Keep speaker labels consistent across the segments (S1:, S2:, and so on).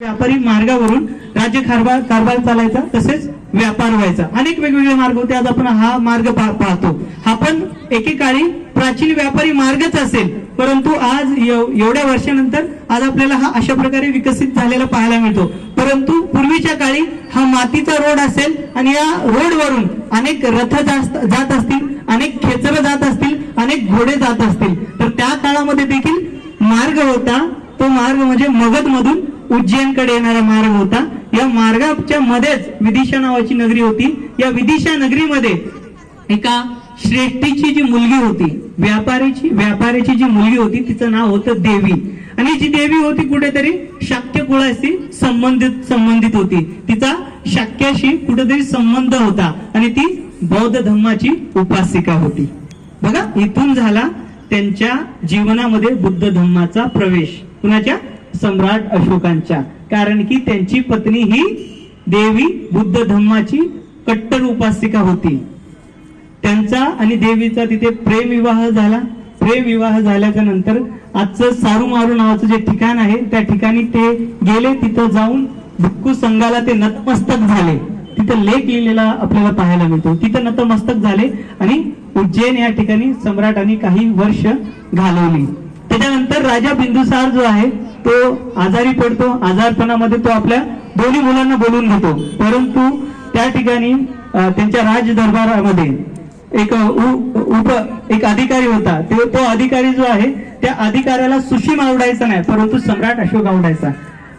S1: व्यापारी मार्गावरून राज्य कारभार कारभार चालायचा तसेच व्यापार व्हायचा. अनेक वेगवेगळे मार्ग होते. आज आपण हा मार्ग पाहतो. हा पण एकेकाळी प्राचीन व्यापारी मार्गच असेल. परंतु आज एवढ्या वर्षानंतर आज आपल्याला हा अशा प्रकारे विकसित झालेला पाहायला मिळतो. परंतु पूर्वीच्या काळी हा मातीचा रोड असेल आणि या रोडवरून अनेक रथ जात असतील अनेक खेचरं जात असतील अनेक घोडे जात असतील. तर त्या काळामध्ये देखील मार्ग होता. तो मार्ग म्हणजे मगधमधून उज्जैनकडे येणारा मार्ग होता. या मार्गाच्या मध्येच विदिशा नावाची नगरी होती. या विदिशा नगरीमध्ये एका श्रेष्ठीची जी मुलगी होती व्यापारीची व्यापाऱ्याची जी मुलगी होती तिचं नाव होतं देवी. आणि जी देवी होती कुठेतरी शाक्य कुळाशी संबंधित संबंधित होती. तिचा शाक्याशी कुठेतरी संबंध होता आणि ती बौद्ध धम्माची उपासिका होती. बघा इथून झाला त्यांच्या जीवनामध्ये बुद्ध धम्माचा प्रवेश. कुणाच्या? सम्राट अशोकांच्या. कारण की त्यांची पत्नी ही देवी बुद्ध धम्माची कट्टर उपासिका होती. त्यांचा आणि देवीचा तिथे प्रेम विवाह झाला. प्रेम विवाह झाल्याच्यानंतर आजचं सारूमारू नावाचं जे ठिकाण आहे त्या ठिकाणी ते गेले तिथं जाऊन भिक्खू संघाला ते नतमस्तक झाले. तिथं लेख लिहिलेला आपल्याला पाहायला मिळतो. तिथं नतमस्तक झाले आणि उज्जैन या ठिकाणी सम्राटांनी काही वर्ष घालवली. त्याच्यानंतर राजा बिंदुसार जो आहे तो आजारी पडतो आजारपणामध्ये तो आपल्या दोन्ही मुलांना बोलून घेतो. परंतु त्या ठिकाणी त्यांच्या राज दरबारामध्ये एक उप एक अधिकारी होता. ते तो अधिकारी जो आहे त्या अधिकाऱ्याला सुशीम आवडायचा नाही परंतु सम्राट अशोक आवडायचा.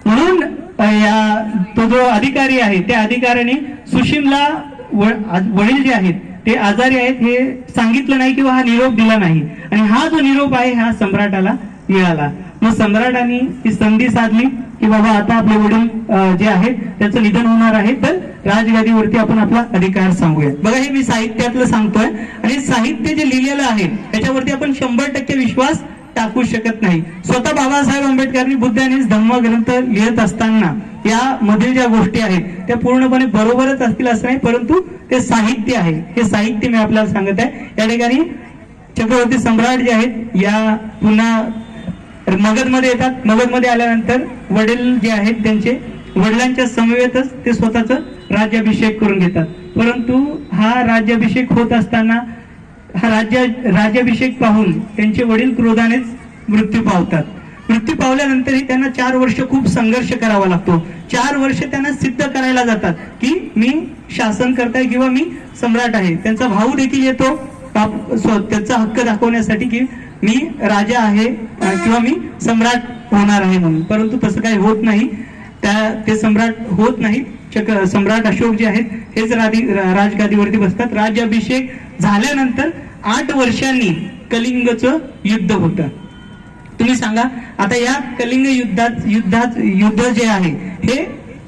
S1: म्हणून या तो जो अधिकारी आहे त्या अधिकाऱ्याने सुशीमला वडील जे आहेत ते आजारी आहेत हे सांगितलं नाही किंवा हा निरोप दिला नाही. आणि हा जो निरोप आहे हा सम्राटाला मिळाला. मग सम्राटांनी ही संधी साधली की बाबा आता आपले वडील जे आहेत त्याचं निधन होणार आहे. तर राजगादीवरती आपण आपला अधिकार सांगूया. बघा हे मी साहित्यातलं सांगतोय. आणि साहित्य जे लिहिलेलं आहे त्याच्यावरती आपण शंभर टक्के विश्वास टाकू शकत नाही. स्वतः बाबासाहेब आंबेडकरांनी बुद्ध आणि धम्म ग्रंथ लिहित असताना या मधील ज्या गोष्टी आहेत त्या पूर्णपणे बरोबरच असतील असं नाही परंतु ते साहित्य आहे. हे साहित्य मी आपल्याला सांगत आहे. या ठिकाणी चक्रवर्ती सम्राट जे आहेत या पुन्हा मगधमध्ये येतात. मगधमध्ये आल्यानंतर वडील जे आहेत त्यांचे वडिलांच्या समवेतच ते स्वतःच राज्याभिषेक करून घेतात. परंतु हा राज्याभिषेक होत असताना हा राज्य राज्याभिषेक पाहून त्यांचे वडील क्रोधानेच मृत्यू पावतात. मृत्यू पावल्यानंतरही त्यांना चार वर्ष खूप संघर्ष करावा लागतो. चार वर्ष त्यांना सिद्ध करायला जातात की मी शासन करताय किंवा मी सम्राट आहे. त्यांचा भाऊ देखील येतो. त्यांचा त्याचा हक्क दाखवण्यासाठी की मी राजा आहे किंवा मी सम्राट होणार आहे म्हणून. परंतु तसं काही होत नाही. त्या ते सम्राट होत नाही चक सम्राट अशोक जे आहेत हेच राधी राजगादीवरती बसतात. राज्याभिषेक झाल्यानंतर आठ वर्षांनी कलिंगचं युद्ध होतं. तुम्ही सांगा आता या कलिंग युद्धात युद्धात युद्ध जे आहे हे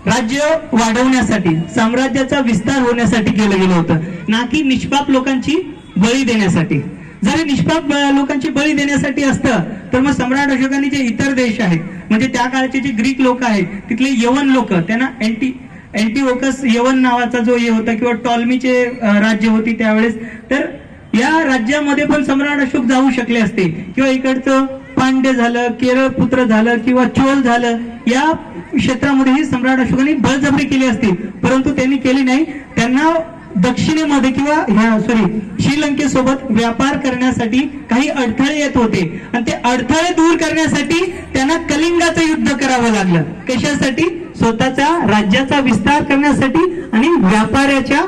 S1: राज्य वाढवण्यासाठी साम्राज्याचा विस्तार होण्यासाठी केलं गेलं होतं. ना की निष्पाप लोकांची बळी देण्यासाठी. जर निष्पाप लोकांची बळी देण्यासाठी असतं तर मग सम्राट अशोकांनी जे इतर देश आहेत म्हणजे त्या काळचे जे ग्रीक लोक आहेत तिथले यवन लोक त्यांना अँटी अँटीओकस यवन नावाचा जो हे होता किंवा टॉलमीचे राज्य होती त्यावेळेस तर या राज्यामध्ये पण सम्राट अशोक जाऊ शकले असते. किंवा इकडचं पांडे झालं केरळ पुत्र झालं किंवा चोल झालं या क्षेत्रामध्येही सम्राट अशोकांनी बळजबरी केली असती. परंतु त्यांनी केली नाही. त्यांना दक्षिणेमध्ये किंवा ह्या सॉरी श्रीलंकेसोबत व्यापार करण्यासाठी काही अडथळे येत होते. आणि ते अडथळे दूर करण्यासाठी त्यांना कलिंगाचं युद्ध करावं लागलं. कशासाठी? स्वतःचा राज्याचा विस्तार करण्यासाठी आणि व्यापाऱ्याच्या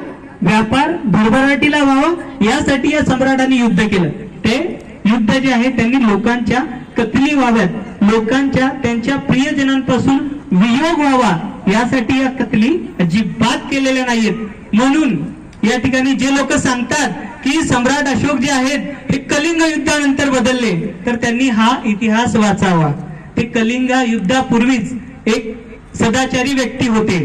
S1: व्यापार भरभराटीला व्हावा यासाठी या सम्राटांनी युद्ध केलं. ते युद्ध जे आहे त्यांनी लोकांच्या कतली व्हाव्यात. लोकांच्या त्यांच्या प्रियजनांपासून वियोग व्हावा यासाठी या कतली अजिबात केलेल्या नाहीयेत. म्हणून या ठिकाणी जे लोक सांगतात की सम्राट अशोक जे आहेत हे कलिंग युद्धानंतर बदलले. तर त्यांनी हा इतिहास वाचावा. ते कलिंगा युद्धापूर्वीच एक सदाचारी व्यक्ती होते.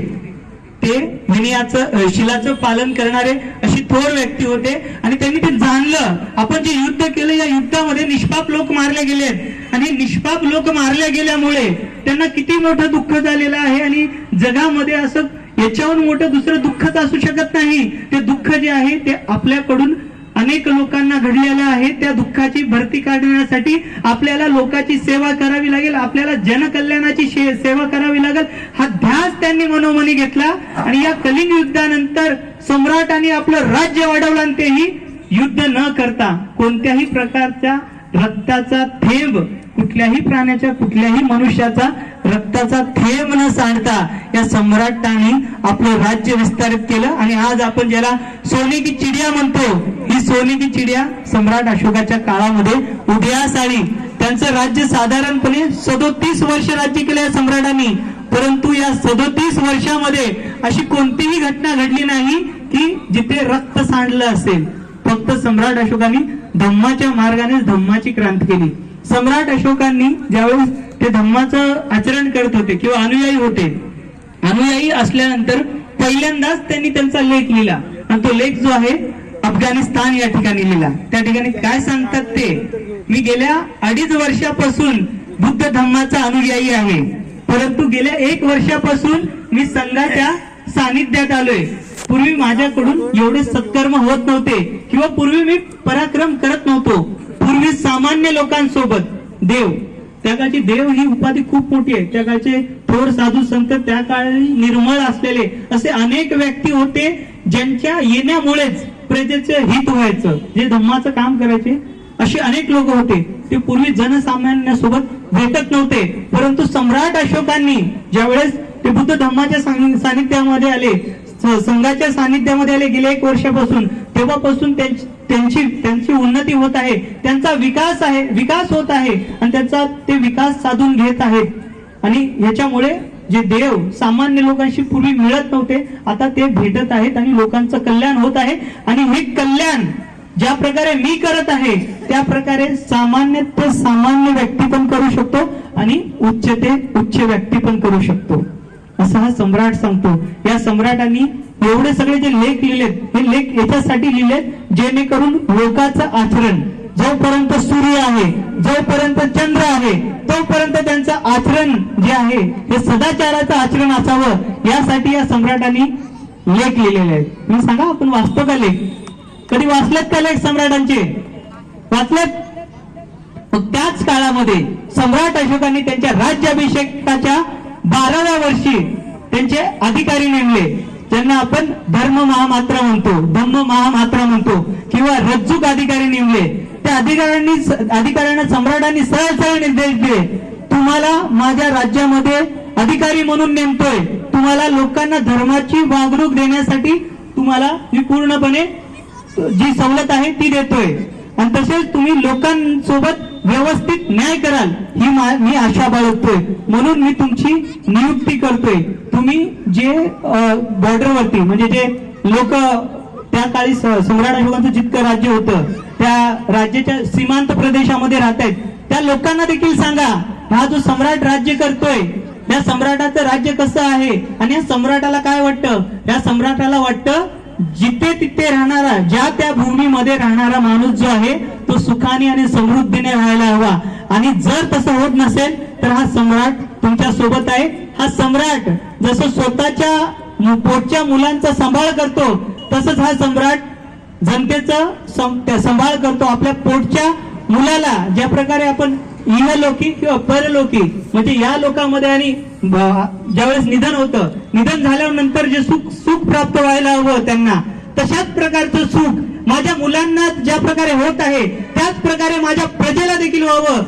S1: ते विनयाचं शिलाचं पालन करणारे अशी थोर व्यक्ती होते. आणि त्यांनी ते जाणलं. आपण जे युद्ध केलं या युद्धामध्ये निष्पाप लोक मारले गेलेत. आणि निष्पाप लोक मारल्या गेल्यामुळे त्यांना किती मोठं दुःख झालेलं आहे. आणि जगामध्ये असं याच्यावर मोठं दुसरं दुःखच असू शकत नाही. ते दुःख जे आहे ते आपल्याकडून अनेक लोकांना घडलेलं आहे. त्या दुःखाची भरती काढण्यासाठी आपल्याला लोकांची सेवा करावी लागेल. आपल्याला जनकल्याणाची सेवा करावी लागेल. हा ध्यास त्यांनी मनोमनी घेतला आणि या कलिंग युद्धानंतर सम्राटाने आपलं राज्य वाढवलं आणि तेही युद्ध न करता कोणत्याही प्रकारच्या रक्ताचा थेंब कुठल्याही प्राण्याच्या कुठल्याही मनुष्याचा रक्ताचा थेंब न सांडता या सम्राटाने आपलं राज्य विस्तारित केलं. आणि आज आपण ज्याला सोने की चिडिया म्हणतो ही सोने की चिडिया सम्राट अशोकाच्या काळामध्ये उदयास आली. त्यांचं राज्य साधारणपणे सदोतीस वर्ष राज्य केलं या सम्राटांनी. परंतु या सदोतीस वर्षामध्ये अशी कोणतीही घटना घडली नाही की जिथे रक्त सांडलं असेल. फक्त सम्राट अशोकांनी धम्माच्या मार्गाने धम्माची क्रांती केली. सम्राट अशोकांनी ज्यावेळेस ते धम्माचं आचरण करत होते किंवा अनुयायी होते अनुयायी असल्यानंतर पहिल्यांदाच त्यांनी त्यांचा लेख लिहिला. आणि तो लेख जो आहे अफगाणिस्तान या ठिकाणी लिहिला. त्या ठिकाणी काय सांगतात ते? मी गेल्या अडीच वर्षापासून बुद्ध धम्माचा अनुयायी आहे. परंतु गेल्या एक वर्षापासून मी संघाच्या सानिध्यात आलोय. पूर्वी माझ्याकडून एवढे सत्कर्म होत नव्हते किंवा पूर्वी मी पराक्रम करत नव्हतो. पूर्वी सामान्य लोकांसोबत देव त्या काळची देव ही उपाधी खूप मोठी आहे. त्या काळचे थोर साधू संत त्या काळी निर्मळ असलेले असे अनेक व्यक्ती होते ज्यांच्या येण्यामुळेच प्रजेचे हित व्हायचं जे धम्माचं काम करायचे. असे अनेक लोक होते. ते पूर्वी जनसामान्यासोबत भेटत नव्हते. परंतु सम्राट अशोकांनी ज्यावेळेस ते बुद्ध धम्माच्या सानिध्यामध्ये आले संघाच्या सानिध्यामध्ये आले गेल्या एक वर्षापासून तेव्हापासून त्यांची त्यांची उन्नती होत आहे. त्यांचा विकास आहे. विकास होत आहे. आणि त्यांचा ते विकास साधून घेत आहेत. आणि ह्याच्यामुळे जे देव सामान्य लोकांशी पूर्वी मिळत नव्हते आता ते भेटत आहेत आणि लोकांचं कल्याण होत आहे. आणि हे कल्याण ज्या प्रकारे मी करत आहे त्या प्रकारे सामान्य ते सामान्य व्यक्ती पण करू शकतो आणि उच्च ते उच्च व्यक्ती पण करू शकतो. असा हा सम्राट सांगतो. या सम्राटांनी एवढे सगळे जे लेख लिहिलेत हे लेख याच्यासाठी लिहिलेत जेणेकरून लोकांचं आचरण जोपर्यंत सूर्य आहे जोपर्यंत चंद्र आहे तोपर्यंत त्यांचं आचरण जे आहे हे सदाचाराचं आचरण असावं यासाठी या सम्राटांनी लेख लिहिलेले आहेत. मी सांगा आपण वाचतो का लेख? कधी वाचलेत का लेख सम्राटांचे? वाचलेत? त्याच काळामध्ये सम्राट अशोकांनी त्यांच्या राज्याभिषेकाच्या बाराव्या वर्षी त्यांचे अधिकारी नेमले. ज्यांना आपण धर्म महामात्रा म्हणतो धम्म महामात्रा म्हणतो किंवा रज्जूक अधिकारी नेमले. त्या अधिकाऱ्यांनी अधिकाऱ्यांना सम्राटांनी सरळ सरळ निर्देश दिले. तुम्हाला माझ्या राज्यामध्ये अधिकारी म्हणून नेमतोय. तुम्हाला लोकांना धर्माची वागणूक देण्यासाठी तुम्हाला मी पूर्णपणे जी सवलत आहे ती देतोय. आणि तसेच तुम्ही लोकांसोबत व्यवस्थित न्याय कराल ही मा- मी आशा बाळगतोय. म्हणून मी तुमची नियुक्ती करतोय. तुम्ही जे बॉर्डरवरती म्हणजे जे लोक त्या काळी सम्राट अशोकांचं जितकं राज्य होतं त्या राज्याच्या सीमांत प्रदेशामध्ये राहत आहेत त्या लोकांना देखील सांगा हा जो सम्राट राज्य करतोय या सम्राटाचं राज्य कसं आहे? आणि या सम्राटाला काय वाटतं? या सम्राटाला वाटतं जिथे तिथे राहणारा ज्या त्या भूमीमध्ये राहणारा माणूस जो आहे तो सुखाने आणि समृद्धीने राहायला हवा. आणि जर तसं होत नसेल तर हा सम्राट तुमच्यासोबत आहे. हा सम्राट जसं स्वतःच्या पोटच्या मुलांचा सांभाळ करतो तसंच हा सम्राट जनतेचं सांभाळ करतो. आपल्या पोटच्या मुलाला ज्या प्रकारे आपण इहलोकी किंवा परलोकी म्हणजे या लोकांमध्ये आणि ज्यावेळेस निधन होतं निधन झाल्यानंतर जे सुख सुख प्राप्त व्हायला हवं त्यांना तशाच प्रकारचं सुख माझ्या मुलांना ज्या प्रकारे होत आहे त्याच प्रकारे माझ्या प्रजेला देखील व्हावं.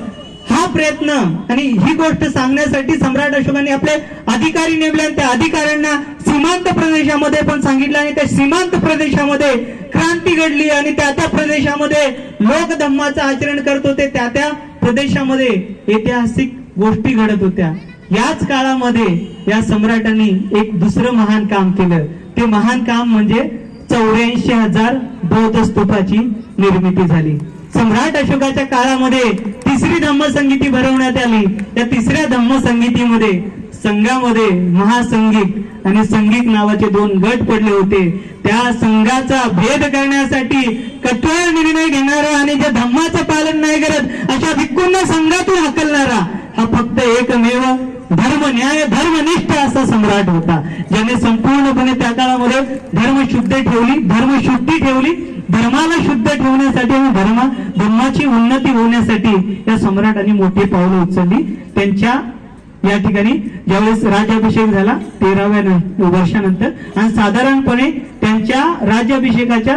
S1: हा प्रयत्न आणि ही गोष्ट सांगण्यासाठी सम्राट अशोकांनी आपले अधिकारी नेमले आणि त्या अधिकाऱ्यांना सीमांत प्रदेशामध्ये पण सांगितलं आणि त्या सीमांत प्रदेशामध्ये क्रांती घडली आणि त्या त्या प्रदेशामध्ये लोक धम्माचं आचरण करत होते त्या त्या प्रदेशामध्ये ऐतिहासिक गोष्टी घडत होत्या. याच काळामध्ये या सम्राटांनी एक दुसरं महान काम केलं. ते महान काम म्हणजे चौऱ्याऐंशी हजार बौद्ध स्तूपाची निर्मिती झाली. सम्राट अशोकाच्या काळामध्ये तिसरी धम्मसंगीती भरवण्यात आली. त्या तिसऱ्या धम्मसंगीतीमध्ये संघामध्ये महासंगीत आणि संगीत नावाचे दोन गट पडले होते. त्या संघाचा भेद करण्यासाठी कठोर निर्णय घेणारा आणि जे धम्माचं पालन नाही करत अशा भिक्कूंना संघातून हकलणारा हा फक्त एकमेव धर्म न्याय धर्मनिष्ठ असा सम्राट होता. ज्याने संपूर्णपणे त्या काळामध्ये धर्म शुद्ध ठेवली धर्म शुद्धी ठेवली धर्माला शुद्ध ठेवण्यासाठी आणि धर्म धर्माची उन्नती होण्यासाठी या सम्राटांनी मोठी पावलं उचलली. त्यांच्या या ठिकाणी ज्यावेळेस राज्याभिषेक झाला तेराव्या वर्षानंतर आणि साधारणपणे त्यांच्या राज्याभिषेकाच्या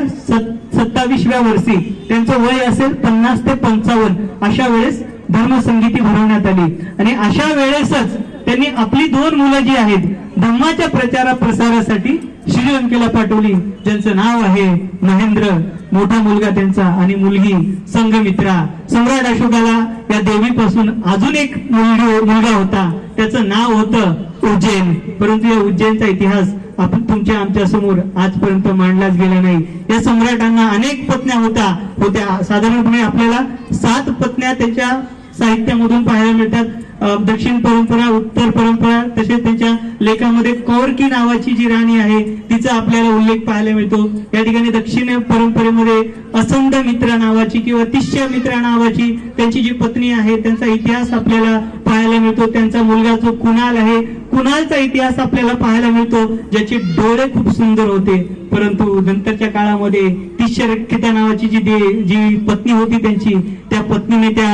S1: सत्तावीसव्या वर्षी त्यांचं वय असेल पन्नास ते पंचावन्न अशा वेळेस धर्मसंगीती भरवण्यात आली. आणि अशा वेळेसच त्यांनी आपली दोन मुलं जी आहेत धम्माच्या प्रचारा प्रसारासाठी श्रीलंकेला पाठवली. ज्यांचं नाव आहे महेंद्र मोठा मुलगा त्यांचा आणि मुलगी संघमित्रा. सम्राट अशोकाला त्या देवीपासून अजून एक मुलगी हो- मुलगा होता. त्याचं नाव होतं उज्जैन. परंतु या उज्जैनचा इतिहास आपण तुमच्या आमच्यासमोर आजपर्यंत मांडलाच गेला नाही. या सम्राटांना अनेक पत्न्या होता. होत्या. साधारणपणे आपल्याला सात पत्न्या त्याच्या साहित्यामधून पाहायला मिळतात. दक्षिण परंपरा उत्तर परंपरा तसेच त्यांच्या लेखामध्ये कौरकी नावाची जी राणी आहे तिचा आपल्याला उल्लेख पाहायला मिळतो. या ठिकाणी दक्षिण परंपरेमध्ये असंध मित्रा नावाची किंवा तिश्य मित्रा नावाची त्यांची जी पत्नी आहे त्यांचा इतिहास आपल्याला पाहायला मिळतो. त्यांचा मुलगा जो कुणाल आहे कुणालचा इतिहास आपल्याला पाहायला मिळतो ज्याचे डोळे खूप सुंदर होते. परंतु नंतरच्या काळामध्ये तिश्य रक्षिता नावाची जी दे- जी पत्नी होती त्यांची त्या पत्नीने त्या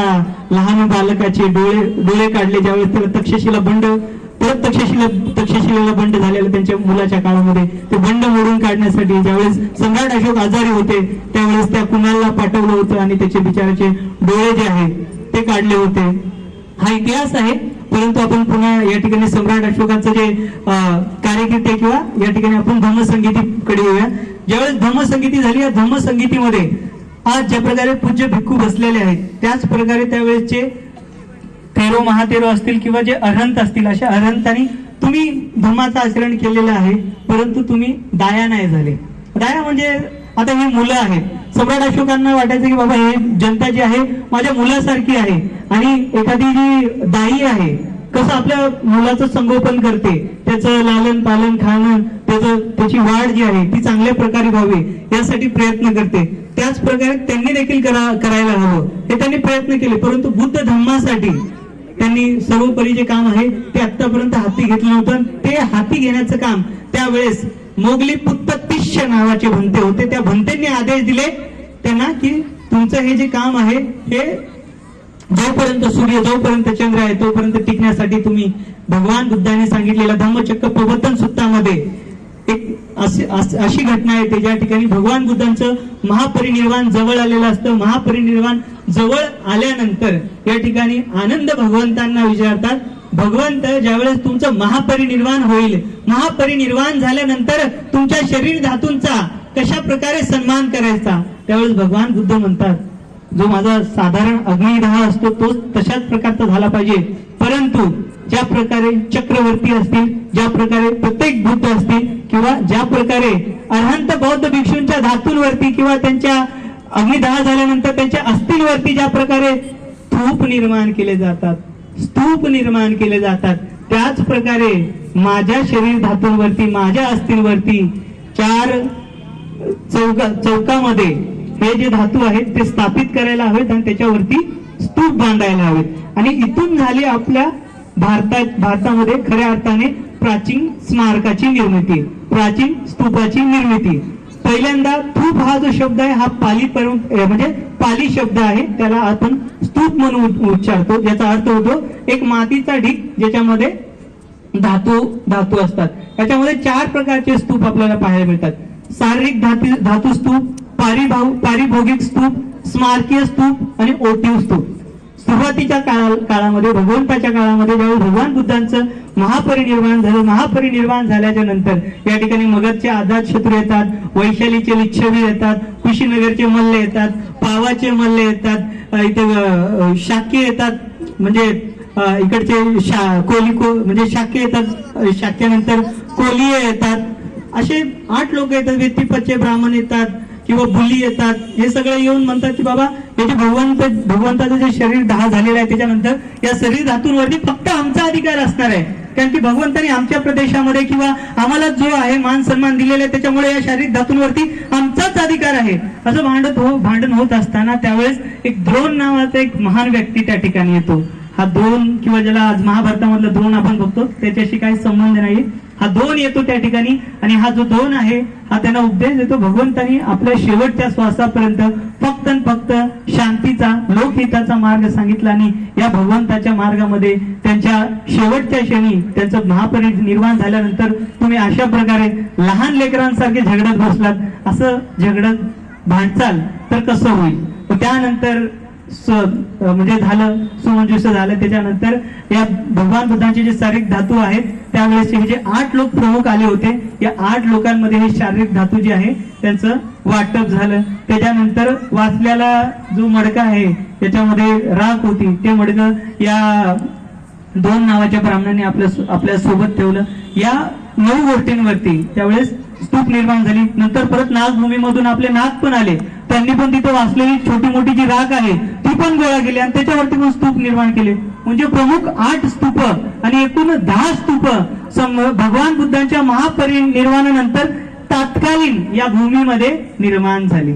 S1: लहान बालकाचे डोळे डोळे काढले. ज्यावेळेस त्याला तक्षशिला बंड परत तक्षशिला तक्षशिलेला बंड झालेला त्यांच्या मुलाच्या काळामध्ये. ते बंड मोडून काढण्यासाठी ज्यावेळेस सम्राट अशोक आजारी होते त्यावेळेस त्या कुणाला पाठवलं होतं आणि त्याचे बिचाराचे डोळे जे आहेत ते काढले होते. हा इतिहास आहे परंतु आपण पुन्हा या ठिकाणी सम्राट अशोकांचं जे अं, कार्यकिर्ते किंवा या ठिकाणी आपण धम्मसंगीतीकडे येऊया. ज्यावेळेस धम्मसंगीती झाली या धम्मसंगीतीमध्ये आज ज्या प्रकारे पूज्य भिक्खू बसलेले आहेत त्याच प्रकारे त्यावेळेसचे तेरो महातेरो असतील किंवा जे अरहंत असतील अशा अरहंतांनी तुम्ही धर्माचं आचरण केलेलं आहे परंतु तुम्ही दाया नाही झाले. दाया म्हणजे आता हे मुलं आहेत. सम्राट अशोकांना वाटायचं की बाबा हे जनता जी आहे माझ्या मुलासारखी आहे. आणि एखादी जी दाई आहे कसं आपल्या मुलाचं संगोपन करते त्याचं लालन पालन खाणं त्याचं त्याची वाढ जी आहे ती चांगल्या प्रकारे व्हावी यासाठी प्रयत्न करते. त्याच प्रकारे त्यांनी देखील करा करायला हवं हे त्यांनी प्रयत्न केले. परंतु बुद्ध धम्मासाठी त्यांनी सर्वोपरी जे काम आहे ते आतापर्यंत हाती घेतलं नव्हतं ते हाती घेण्याचं काम त्यावेळेस मोगली पुत्त तिष्य नावाचे भंते होते. त्या भंतेंनी आदेश दिले त्यांना की तुमचं हे जे काम आहे हे जोपर्यंत सूर्य जोपर्यंत चंद्र आहे तोपर्यंत टिकण्यासाठी तुम्ही भगवान बुद्धाने सांगितलेला धम्मचक्र प्रवर्तन सूत्रामध्ये एक अशी घटना ज्या ठिकाणी भगवान बुद्धांचं महापरिनिर्वाण जवळ आलेलं असतं. महापरिनिर्वाण जवळ आल्यानंतर या ठिकाणी आनंद भगवंतांना विचारतात भगवंत ज्यावेळेस तुमचं महापरिनिर्वाण होईल महापरिनिर्वाण झाल्यानंतर तुमच्या शरीर धातूंचा कशा प्रकारे सन्मान करायचा? त्यावेळेस भगवान बुद्ध म्हणतात जो माझा साधारण अग्निदाह असतो तोच तशाच प्रकारचा झाला पाहिजे. परंतु ज्या प्रकारे चक्रवर्ती असतील ज्या प्रकारे प्रत्येक बुद्ध असतील किंवा ज्या प्रकारे अरहंत बौद्ध भिक्षूंच्या धातूंवरती किंवा त्यांच्या अग्निदाह झाल्यानंतर त्यांच्या अस्थिंवरती ज्या प्रकारे स्तूप निर्माण केले जातात स्तूप निर्माण केले जातात त्याच प्रकारे माझ्या शरीर धातूंवरती माझ्या अस्थिंवरती चार चौका चौकामध्ये हे जे धातू आहेत ते स्थापित करायला हवेत आणि त्याच्यावरती स्तूप बांधायला हवेत. आणि इथून झाली आपल्या भारतात भारतामध्ये खऱ्या अर्थाने प्राचीन स्मारकाची निर्मिती प्राचीन स्तूपाची निर्मिती. पहिल्यांदा थूप हा जो शब्द आहे हा पाली परं- म्हणजे पाली शब्द आहे त्याला आपण स्तूप म्हणून उच्चारतो. ज्याचा अर्थ होतो एक मातीचा ढीक ज्याच्यामध्ये धातू धातू असतात. याच्यामध्ये चार प्रकारचे स्तूप आपल्याला पाहायला मिळतात. शारीरिक धातू धातू स्तूप पारिभाव पारिभौगिक स्तूप स्मारकीय स्तूप आणि ओटीव स्तूप. सुरुवातीच्या काळा काळामध्ये भगवंताच्या काळामध्ये ज्यावेळी भगवान बुद्धांचं महापरिनिर्वाण झालं महापरिनिर्वाण झाल्याच्यानंतर या ठिकाणी मगधचे आझाद शत्रू येतात वैशालीचे लिच्छवी येतात कुशीनगरचे मल्ल येतात पावाचे मल्ल येतात इथे शाक्य येतात म्हणजे इकडचे शा कोली को म्हणजे शाक्य येतात शाक्यानंतर कोलिये येतात. असे आठ लोक येतात व्यक्तिपतचे ब्राह्मण येतात किंवा बुली येतात हे सगळे येऊन म्हणतात की बाबा याचे भगवंत भगवंताचं जे शरीर दहा झालेलं आहे त्याच्यानंतर या शरीर धातूंवरती फक्त आमचा अधिकार असणार आहे. कारण की भगवंताने आमच्या प्रदेशामध्ये किंवा आम्हाला जो आहे मान सन्मान दिलेला आहे त्याच्यामुळे या शारीरिक धातूंवरती आमचाच अधिकार आहे. असं भांडत हो भांडण होत असताना त्यावेळेस एक द्रोण नावाचा एक महान व्यक्ती त्या ठिकाणी येतो. हा द्रोण किंवा ज्याला आज महाभारतामधला द्रोण आपण बघतो त्याच्याशी काही संबंध नाही हा दोन येतो त्या ठिकाणी आणि हा जो दोन आहे हा त्यांना उपदेश देतो भगवंतानी आपल्या शेवटच्या श्वासापर्यंत फक्त फक्त शांतीचा लोकहिताचा मार्ग सांगितला आणि या भगवंताच्या मार्गामध्ये त्यांच्या शेवटच्या क्षणी त्यांचं महापरिनिर्वाण झाल्यानंतर तुम्ही अशा प्रकारे लहान लेकरांसारखे झगडत बसलात. असं झगडत भांडचाल तर कसं होईल? त्यानंतर स- म्हणजे झालं सुमंजुष झालं. त्याच्यानंतर या भगवान बुद्धांचे जे शारीरिक धातू आहेत त्यावेळेस हे जे आठ लोक प्रमुख आले होते या आठ लोकांमध्ये हे शारीरिक धातू जे आहे त्यांचं वाटप झालं. त्याच्यानंतर वाचल्याला जो मडका आहे त्याच्यामध्ये राख होती. ते मडकं या दोन नावाच्या ब्राह्मणाने आपल्या आपल्यासोबत ठेवलं. या नऊ गोष्टींवरती त्यावेळेस स्तूप निर्माण झाली. नंतर परत नागभूमीमधून आपले नाग पण आले. त्यांनी पण तिथं वाचलेली छोटी मोठी जी राख आहे ती पण गोळा केली आणि त्याच्यावरती पण स्तूप निर्माण केले. म्हणजे प्रमुख आठ स्तूप आणि एकूण दहा स्तूप भगवान बुद्धांच्या महापरिनिर्वाणानंतर तात्कालीन या भूमीमध्ये निर्माण झाली.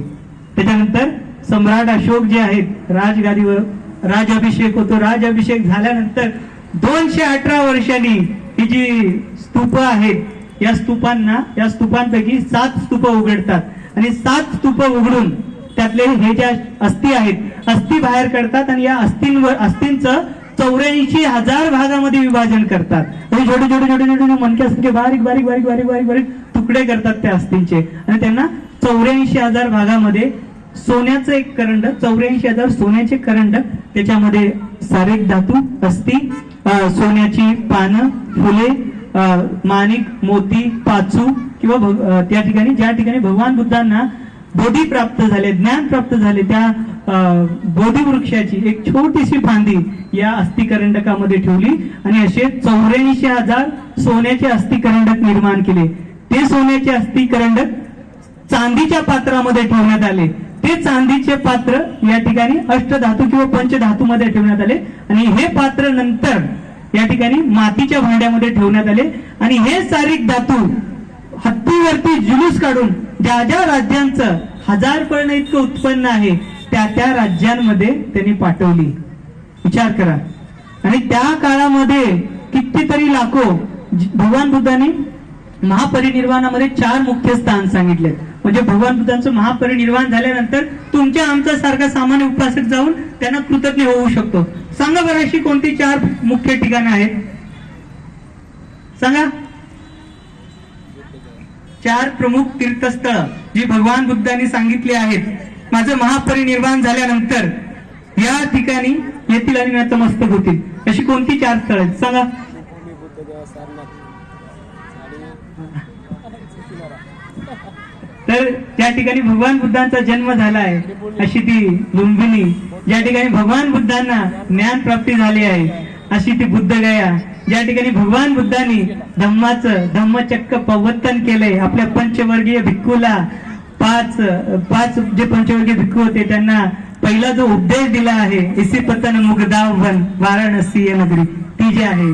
S1: त्याच्यानंतर सम्राट अशोक जे आहेत राजगादीवर राजाभिषेक होतो. राजाभिषेक झाल्यानंतर दोनशे अठरा वर्षांनी ही जी स्तूप आहेत या स्तूपांना या स्तूपांपैकी सात स्तूप उघडतात. आणि सात स्तूप उघडून त्यातले हे ज्या अस्थी आहेत अस्थी बाहेर काढतात आणि या अस्थींवर अस्थींचं चौऱ्याऐंशी हजार भागामध्ये विभाजन करतात. आणि छोटे छोटे छोटे छोटे छोटे बारीक बारीक बारीक बारीक बारीक बारीक तुकडे करतात त्या अस्थींचे. आणि त्यांना चौऱ्याऐंशी हजार भागामध्ये सोन्याचं एक करंड चौऱ्याऐंशी हजार सोन्याचे करंड त्याच्यामध्ये सारेक धातू अस्थि अं, सोन्याची पानं फुले अं, माणिक मोती पाचू किंवा त्या ठिकाणी ज्या ठिकाणी भगवान बुद्धांना बोधी प्राप्त झाले ज्ञान प्राप्त झाले त्या बोधी वृक्षाची एक छोटीशी फांदी या अस्थिकरंडकामध्ये ठेवली आणि असे चौऱ्याऐंशी हजार सोन्याचे अस्थिकरंडक निर्माण केले. ते सोन्याचे अस्थिकरंडक चांदीच्या पात्रामध्ये ठेवण्यात आले. ते चांदीचे पात्र या ठिकाणी अष्टधातू किंवा पंचधातू मध्ये ठेवण्यात आले आणि हे पात्र नंतर या ठिकाणी मातीच्या भांड्यामध्ये ठेवण्यात आले. आणि हे सारिक धातू हत्तीवरती जुलूस काढून ज्या ज्या राज्यांचं हजार पळणं इतकं उत्पन्न आहे त्या त्या राज्यांमध्ये त्यांनी पाठवली. विचार करा. आणि त्या काळामध्ये कितीतरी लाखो भगवान बुद्धांनी महापरिनिर्वाणामध्ये चार मुख्य स्थान सांगितले म्हणजे भगवान बुद्धांचं महापरिनिर्वाण झाल्यानंतर तुमच्या आमच्या सारखा सामान्य उपासक जाऊन त्यांना कृतज्ञ होऊ शकतो. सांगा बरं अशी कोणती चार मुख्य ठिकाणं आहेत? सांगा. चार प्रमुख तीर्थस्थळ जी भगवान बुद्धांनी सांगितली आहेत माझं महापरिनिर्वाण झाल्यानंतर या ठिकाणी येतील आणि नतमस्तक होतील. अशी कोणती चार स्थळ आहेत? सांगा. तर ज्या ठिकाणी भगवान बुद्धांचा जन्म झाला आहे अशी ती लुंबिनी ज्या ठिकाणी भगवान बुद्धांना ज्ञान प्राप्ती झाली आहे अशी ती बुद्ध गया ज्या ठिकाणी भगवान बुद्धांनी धम्माचं धम्मचक्क प्रवर्तन केलंय आपल्या पंचवर्गीय भिक्खूला पाच पाच जे पंचवर्गीय भिक्खू होते त्यांना पहिला जो उपदेश दिला आहे इसी पतन मुगदावन वाराणसी या नगरी ती जी आहे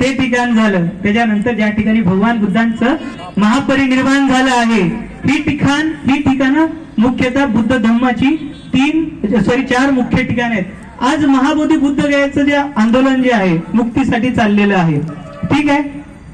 S1: ते ठिकाण झालं. त्याच्यानंतर ज्या ठिकाणी भगवान बुद्धांचं महापरिनिर्वाण झालं आहे ही ठिकाण ही ठिकाणं मुख्यतः बुद्ध धम्माची तीन सॉरी चार मुख्य ठिकाण आहेत. आज महाबोधी बुद्ध गयाचं जे आंदोलन जे आहे मुक्तीसाठी चाललेलं आहे ठीक आहे?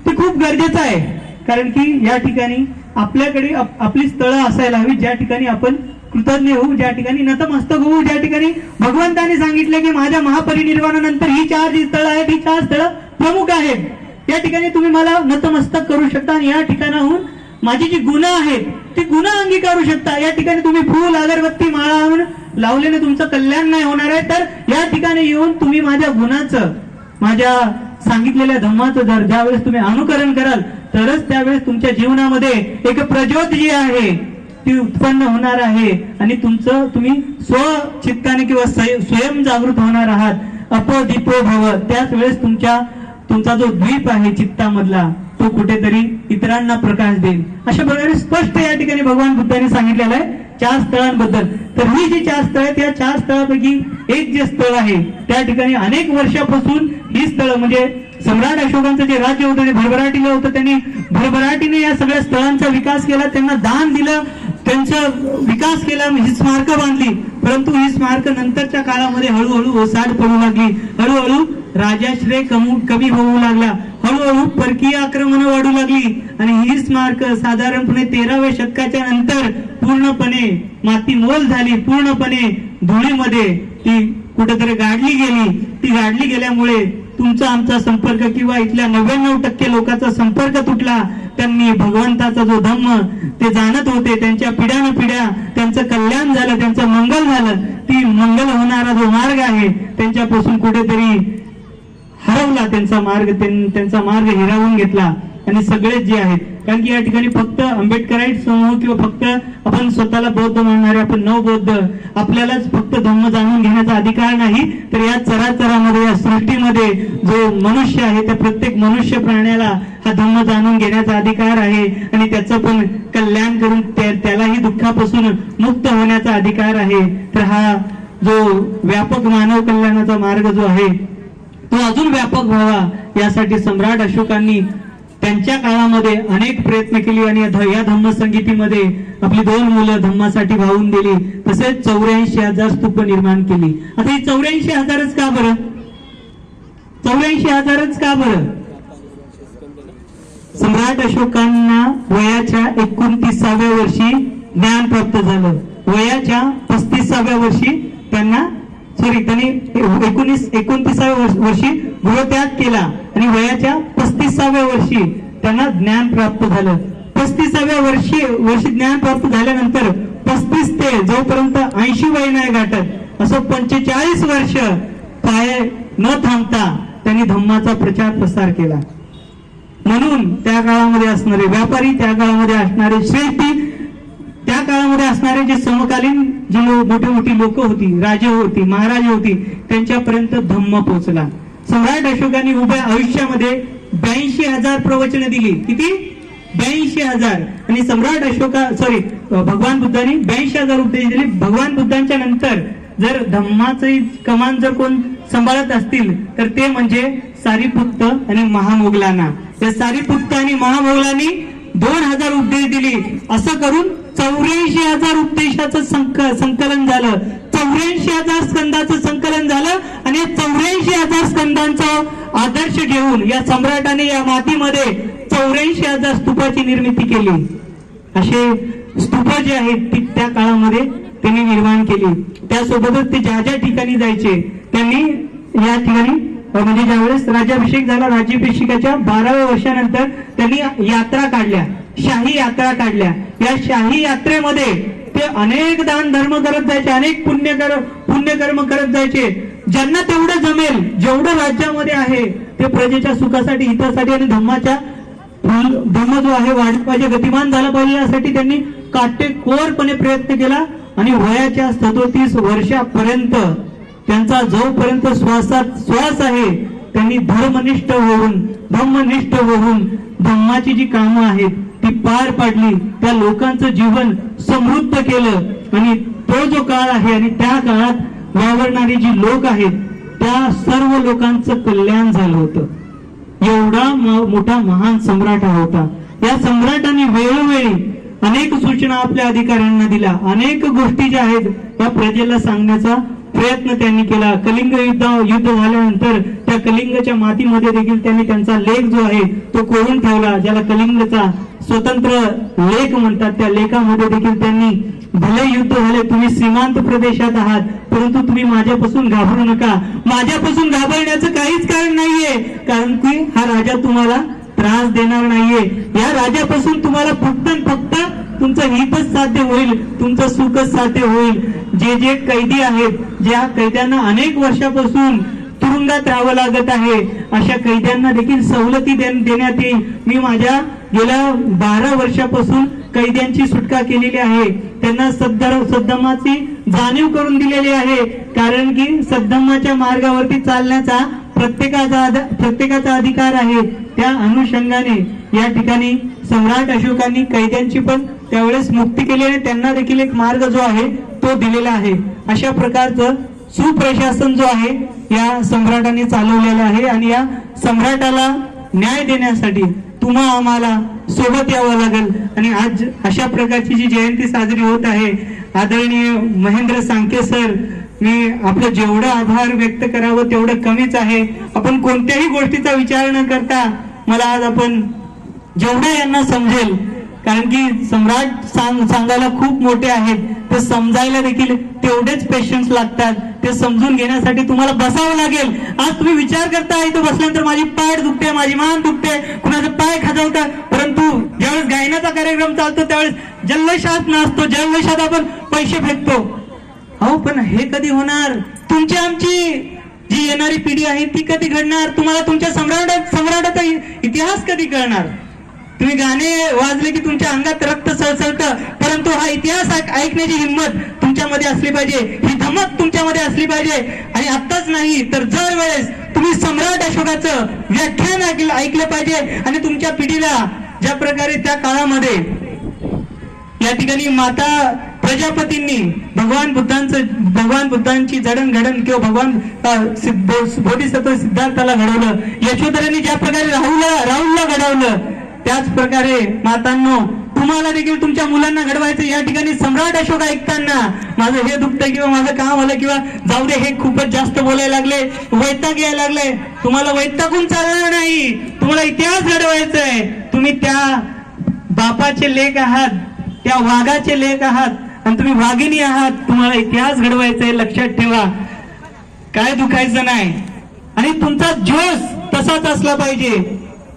S1: ते खूप गरजेचं आहे. कारण की या ठिकाणी आपल्याकडे आपली स्थळं असायला हवी ज्या ठिकाणी आपण कृतज्ञ होऊ ज्या ठिकाणी नतमस्तक होऊ ज्या ठिकाणी भगवंताने सांगितले की माझ्या महापरिनिर्वाणानंतर ही चार जी स्थळं आहेत ही चार स्थळं प्रमुख आहेत. या ठिकाणी तुम्ही मला नतमस्तक करू शकता आणि या ठिकाणाहून माझी जी गुन्हा आहेत ते गुन्हा अंगीकारू शकता. या ठिकाणी तुम्ही फूल अगरबत्ती माळा आणून लावलेले तुमचं कल्याण नाही होणार आहे. तर या ठिकाणी येऊन तुम्ही माझ्या गुणाचं माझ्या सांगितलेल्या धम्माचं जर ज्यावेळेस तुम्ही अनुकरण कराल तरच त्यावेळेस तुमच्या जीवनामध्ये एक प्रज्योत जी आहे ती उत्पन्न होणार आहे. आणि तुमचं तुम्ही स्वचित्ताने किंवा स्वयं जागृत होणार आहात. अपदीपो भव त्याच वेळेस तुमच्या तुमचा जो द्वीप आहे चित्तामधला तो कुठेतरी इतरांना प्रकाश देईल. अशा प्रकारे स्पष्ट या ठिकाणी भगवान बुद्धाने सांगितलेलं आहे चार स्थळांबद्दल. तर ही जी चार स्थळ आहेत त्या चार स्थळापैकी एक जे स्थळ आहे त्या ठिकाणी अनेक वर्षापासून ही स्थळ म्हणजे सम्राट अशोकांचं जे राज्य होतं ते भरभराटीला होतं त्यांनी भरभराटीने या सगळ्या स्थळांचा विकास केला त्यांना दान दिलं त्यांचा विकास केला ही स्मारकं बांधली. परंतु ही स्मारक नंतरच्या काळामध्ये हळूहळू ओसाड पडू लागली. हळूहळू राजाश्रय कमू कमी होऊ लागला. हळूहळू परकीय आक्रमण वाढू लागली आणि ही स्मारक साधारणपणे तेराव्या शतकाच्या नंतर पूर्णपणे माती मोल झाली. पूर्णपणे धुळीमध्ये ती कुठेतरी गाडली गेली. ती गाडली गेल्यामुळे तुमचा आमचा संपर्क किंवा इथल्या नव्याण्णव टक्के लोकांचा संपर्क तुटला. त्यांनी भगवंताचा जो धम्म ते जाणत होते. त्यांच्या पिढ्यानं पिढ्या त्यांचं कल्याण झालं त्यांचं मंगल झालं. ती मंगल होणारा जो मार्ग आहे त्यांच्यापासून कुठेतरी हरवला त्यांचा मार्ग त्यांचा मार्ग हिरावून घेतला. आणि सगळेच जे आहेत कारण की या ठिकाणी फक्त आंबेडकराईट समूह किंवा फक्त आपण स्वतःला बौद्ध मानणारे आपण नव बौद्ध आपल्यालाच फक्त धम्म जाणून घेण्याचा अधिकार नाही तर या चराचरामध्ये या सृष्टीमध्ये जो मनुष्य आहे त्या प्रत्येक मनुष्य प्राण्याला हा धम्म जाणून घेण्याचा अधिकार आहे. आणि त्याचं पण कल्याण करून त्यालाही दुःखापासून मुक्त होण्याचा अधिकार आहे. तर हा जो व्यापक मानव कल्याणाचा मार्ग जो आहे तो अजून व्यापक व्हावा यासाठी सम्राट अशोकांनी त्यांच्या काळामध्ये अनेक प्रयत्न केले आणि या धम्म संगीतीमध्ये आपली दोन मुलं धम्मासाठी वाहून दिली. तसेच चौऱ्याऐंशी हजार स्तूप निर्माण केली. आता हे चौऱ्याऐंशी हजारच का बरं? चौऱ्याऐंशी हजारच का बरं? सम्राट अशोकांना वयाच्या एकोणतीसाव्या वर्षी ज्ञान प्राप्त झालं. वयाच्या पस्तीसाव्या वर्षी त्यांना सॉरी त्यांनी एकोणीस एकोणतीसाव्या वर्षी गृहत्याग केला. आणि वयाच्या पस्तीसाव्या वर्षी त्यांना ज्ञान प्राप्त झालं. पस्तीसाव्या वर्षी वर्षी ज्ञान प्राप्त झाल्यानंतर पस्तीस ते जोपर्यंत ऐंशी वय नाही गाठत असं पंचेचाळीस वर्ष पाय न थांबता त्यांनी धम्माचा प्रचार प्रसार केला. म्हणून त्या काळामध्ये असणारे व्यापारी त्या काळामध्ये असणारे शेती त्या काळामध्ये असणारे जे समकालीन जे मोठी मोठी लोक होती राजे होती महाराजे होती त्यांच्यापर्यंत धम्म पोहोचला. सम्राट अशोकांनी उभ्या आयुष्यामध्ये ब्याऐंशी हजार प्रवचन दिली. किती? ब्याऐंशी हजार. आणि सम्राट अशोका सॉरी भगवान बुद्धांनी ब्याऐंशी हजार उपदेश दिले. भगवान बुद्धांच्या नंतर जर धम्माचे कमान जर कोण सांभाळत असतील तर ते म्हणजे सारीपुत्त आणि महामोगलांना. या सारीपुत्त आणि महामोगलांनी दोन हजार उपदेश दिली. असं करून चौऱ्याऐंशी हजार उपदेशाचं संक संकलन झालं. चौऱ्याऐंशी हजार स्कंदाचं संकलन झालं आणि चौऱ्याऐंशी हजार स्कंदांचा आदर्श घेऊन या सम्राटाने या मातीमध्ये चौऱ्याऐंशी हजार स्तूपाची निर्मिती केली. असे स्तूप जे आहेत ती त्या काळामध्ये त्यांनी निर्माण केली. त्यासोबतच ते ज्या ज्या ठिकाणी जायचे त्यांनी या ठिकाणी म्हणजे ज्यावेळेस राज्याभिषेक झाला राज्याभिषेकाच्या बाराव्या वर्षानंतर त्यांनी यात्रा काढल्या. शाही यात्रा काढल्या. या शाही यात्रेमध्ये ते अनेक दान धर्म करत जायचे अनेक पुण्य कर पुण्यकर्म करत जायचे. ज्यांना तेवढं जमेल जेवढं राज्यामध्ये आहे ते प्रजेच्या सुखासाठी हितासाठी आणि धम्माच्या धम्म जो आहे वाढला पाहिजे गतिमान झाला पाहिजे यासाठी त्यांनी काटेकोरपणे प्रयत्न केला. आणि वयाच्या सदोतीस वर्षापर्यंत त्यांचा जोपर्यंत श्वासात श्वास आहे त्यांनी धर्मनिष्ठ होऊन ब्रह्मनिष्ठ होऊन धम्माची जी कामं आहेत ती पार पाडली त्या लोकांचं जीवन समृद्ध केलं. आणि तो जो काळ आहे आणि त्या काळात वावरणारे जी लोक आहेत त्या सर्व लोकांचं कल्याण झालं होतं. एवढा मोठा महान सम्राट हा होता. या सम्राटाने वेळोवेळी अनेक सूचना आपल्या अधिकाऱ्यांना दिल्या. अनेक गोष्टी ज्या आहेत त्या प्रजेला सांगण्याचा प्रयत्न त्यांनी केला. कलिंग युद्ध युद्ध झाल्यानंतर त्या कलिंगच्या मातीमध्ये देखील त्यांनी त्यांचा लेख जो आहे तो कोरून ठेवला ज्याला कलिंगचा स्वतंत्र लेख म्हणतात. त्या लेखामध्ये देखील त्यांनी भले युद्ध झाले तुम्ही सीमांत प्रदेशात आहात परंतु तुम्ही माझ्यापासून घाबरू नका. माझ्यापासून घाबरण्याचं काहीच कारण नाहीये. कारण की हा राजा तुम्हाला त्रास देणार नाहीये. या राजापासून तुम्हाला फक्त फक्त तुमचं हितच साध्य होईल तुमचं सुखच साध्य होईल. जे जे कैदी आहेत ज्या कैद्यांना अनेक वर्षापासून तुरुंगात राहावं लागत आहे. अशा कैद्यांना देखील सवलती देण्यात येईल. मी माझ्या गेल्या बारा वर्षापासून कैद्यांची सुटका केलेली आहे. त्यांना सद्दा सद्दमाची जाणीव करून दिलेली आहे. कारण की सद्दमाच्या मार्गावरती चालण्याचा प्रत्येकाचा प्रत्येकाचा अधिकार आहे. त्या अनुषंगाने या ठिकाणी सम्राट अशोकांनी कैद्यांची पण त्यावेळेस मुक्ती केली आणि त्यांना देखील एक मार्ग जो आहे तो दिलेला आहे. अशा प्रकारचं सुप्रशासन जो आहे या सम्राटाने चालवलेलं आहे आणि या सम्राटाला न्याय देण्यासाठी तुम्हा आम्हाला सोबत यावं लागेल. आणि आज अशा प्रकारची जी जयंती साजरी होत आहे आदरणीय महेंद्र सांके सर मी आपलं जेवढं आभार व्यक्त करावं तेवढं कमीच आहे. आपण कोणत्याही गोष्टीचा विचार न करता मला आज आपण जेवढं यांना समजेल कारण की सम्राट सांग सांगायला खूप मोठे आहेत. ते समजायला देखील तेवढेच पेशन्स लागतात. ते समजून घेण्यासाठी तुम्हाला बसावं लागेल. आज तुम्ही विचार करता इथं बसल्यानंतर माझी पाठ दुखते माझी मान दुखते कुणाचं पाय खाजवतात परंतु ज्यावेळेस गायनाचा कार्यक्रम चालतो त्यावेळेस जल्लोषात नाचतो जल्लोषात आपण पैसे फेकतो. अहो पण हे कधी होणार? तुमची आमची जी येणारी पिढी आहे ती कधी घडणार? तुम्हाला तुमच्या सम्राट सम्राटाचा इतिहास कधी कळणार? तुम्ही गाणे वाजले की तुमच्या अंगात रक्त सळसळतं परंतु हा इतिहास ऐकण्याची हिंमत तुमच्यामध्ये असली पाहिजे. ही धमक तुमच्यामध्ये असली पाहिजे. आणि आत्ताच नाही तर जर वेळेस तुम्ही सम्राट अशोकाचं व्याख्यान ऐकलं ऐकलं पाहिजे. आणि तुमच्या पिढीला ज्या प्रकारे त्या काळामध्ये या ठिकाणी माता प्रजापतींनी भगवान बुद्धांचं भगवान बुद्धांची जडणघडण किंवा भगवान सिद्ध- बोधिसत्व सिद्धार्थाला घडवलं यशोधरांनी ज्या प्रकारे राहुलला राहुलला घडवलं त्याच प्रकारे मातांनो तुम्हाला देखील तुमच्या मुलांना घडवायचं या ठिकाणी सम्राट अशोक ऐकताना माझं हे दुखतंय किंवा माझं काम आलं किंवा जाऊ दे हे खूपच जास्त बोलायला लागले वैताग यायला लागले. तुम्हाला वैतागून चालणार नाही. तुम्हाला इतिहास घडवायचा आहे. तुम्ही त्या बापाचे लेख आहात त्या वाघाचे लेख आहात आणि तुम्ही वाघिणी आहात. तुम्हाला इतिहास घडवायचा आहे लक्षात ठेवा. काय दुखायचं नाही. आणि तुमचा जोश तसाच असला पाहिजे.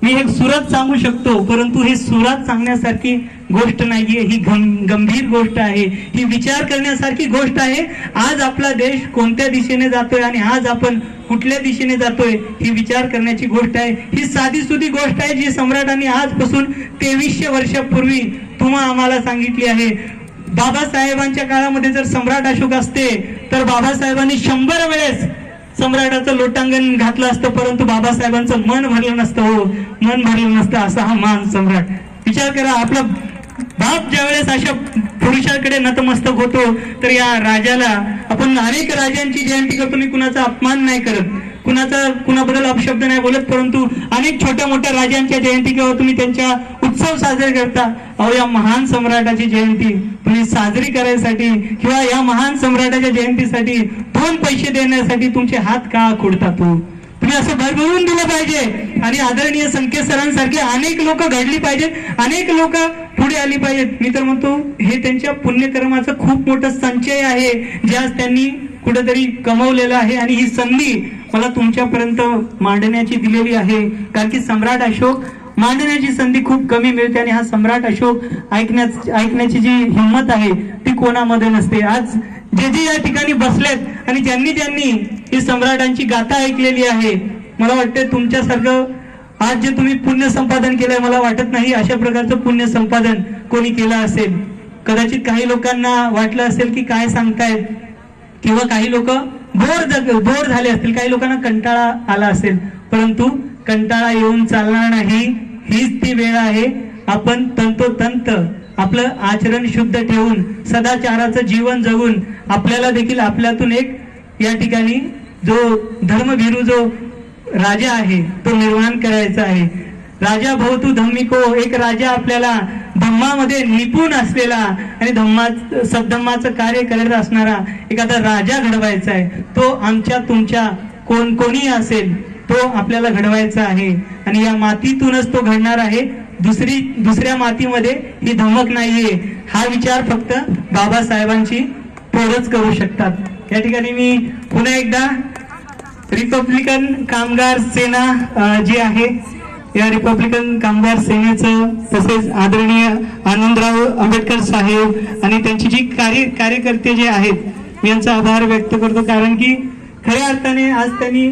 S1: मी एक सुरत सांगू शकतो परंतु हे सुरात सांगण्यासारखी गोष्ट नाहीये. ही गं- गंभीर गोष्ट आहे. ही विचार करण्यासारखी गोष्ट आहे. आज आपला देश कोणत्या दिशेने जातोय आणि आज आपण कुठल्या दिशेने जातोय ही विचार करण्याची गोष्ट आहे. ही साधी सुधी गोष्ट आहे जी सम्राटांनी आजपासून तेवीसशे वर्षापूर्वी तुम्हा आम्हाला सांगितली आहे. बाबासाहेबांच्या काळामध्ये जर सम्राट अशोक असते तर बाबासाहेबांनी शंभर वेळेस सम्राटाचं लोटांगण घातलं असतं परंतु बाबासाहेबांचं मन भरलं नसतं हो. मन भरलं नसतं असा हा मान सम्राट. विचार करा आपला बाप ज्यावेळेस अशा पुरुषाकडे नतमस्तक होतो तर या राजाला आपण अनेक राजांची जयंती करतो मी कुणाचा अपमान नाही करत. कुणाचा कुणाबद्दल अपशब्द नाही बोलत परंतु अनेक छोट्या मोठ्या राजांच्या जयंती किंवा तुम्ही त्यांच्या उत्सव साजरे करता. अहो या महान सम्राटाची जयंती तुम्ही साजरी करायसाठी किंवा या महान सम्राटाच्या जयंतीसाठी दोन पैसे देण्यासाठी तुमचे हात का खुडतात हो? तुम्ही असं भरभरून दिलं पाहिजे. आणि आदरणीय संकेत सरांसारखे अनेक लोक घडली पाहिजेत. अनेक लोक पुढे आली पाहिजेत. मी तर म्हणतो हे त्यांच्या पुण्यकर्माचं खूप मोठं संचय आहे. ज्यास त्यांनी कुठेतरी कमवलेलं आहे आणि ही संधी मला तुमच्यापर्यंत मांडण्याची दिलेली आहे. कारण की सम्राट अशोक मांडण्याची संधी खूप कमी मिळते आणि हा सम्राट अशोक ऐकण्याच ऐकण्याची जी हिंमत आहे ती कोणामध्ये नसते. आज जे जे या ठिकाणी बसलेत आणि ज्यांनी ज्यांनी ही सम्राटांची गाथा ऐकलेली आहे मला वाटतं तुमच्यासारखं आज जे तुम्ही पुण्य संपादन केलंय मला वाटत नाही अशा प्रकारचं पुण्य संपादन कोणी केलं असेल. कदाचित काही लोकांना वाटलं असेल की काय सांगतायत. किंवा काही लोक बोर बोर झाले असतील काही लोकांना कंटाळा आला असेल परंतु कंटाळा येऊन चालणार नाही हीच ती वेळ आहे. आपण तंतोतंत आपलं आचरण शुद्ध ठेवून सदाचाराचं जीवन जगून आपल्याला देखील आपल्यातून एक या ठिकाणी जो धर्मभिरू जो राजा आहे तो निर्माण करायचा आहे. राजा भवतू धम्मिको एक राजा आपल्याला धम्मामध्ये निपुण असलेला आणि धम्मा सद्धम्माचं कार्य करत असणारा एखादा राजा घडवायचा आहे. तो आमच्या तुमच्या कोण कोणी असेल तो आपल्याला घडवायचा आहे. आणि या मातीतूनच तो घडणार आहे. दुसरी दुसऱ्या मातीमध्ये ही धमक नाहीये. हा विचार फक्त बाबासाहेबांची पोरच करू शकतात. या ठिकाणी मी पुन्हा एकदा रिपब्लिकन कामगार सेना जी आहे या रिपब्लिकन कामगार सेनेचं तसेच आदरणीय आनंदराव आंबेडकर साहेब आणि त्यांची जी कार्य कार्यकर्ते जे आहेत यांचा आभार व्यक्त करतो. कारण की खऱ्या अर्थाने आज त्यांनी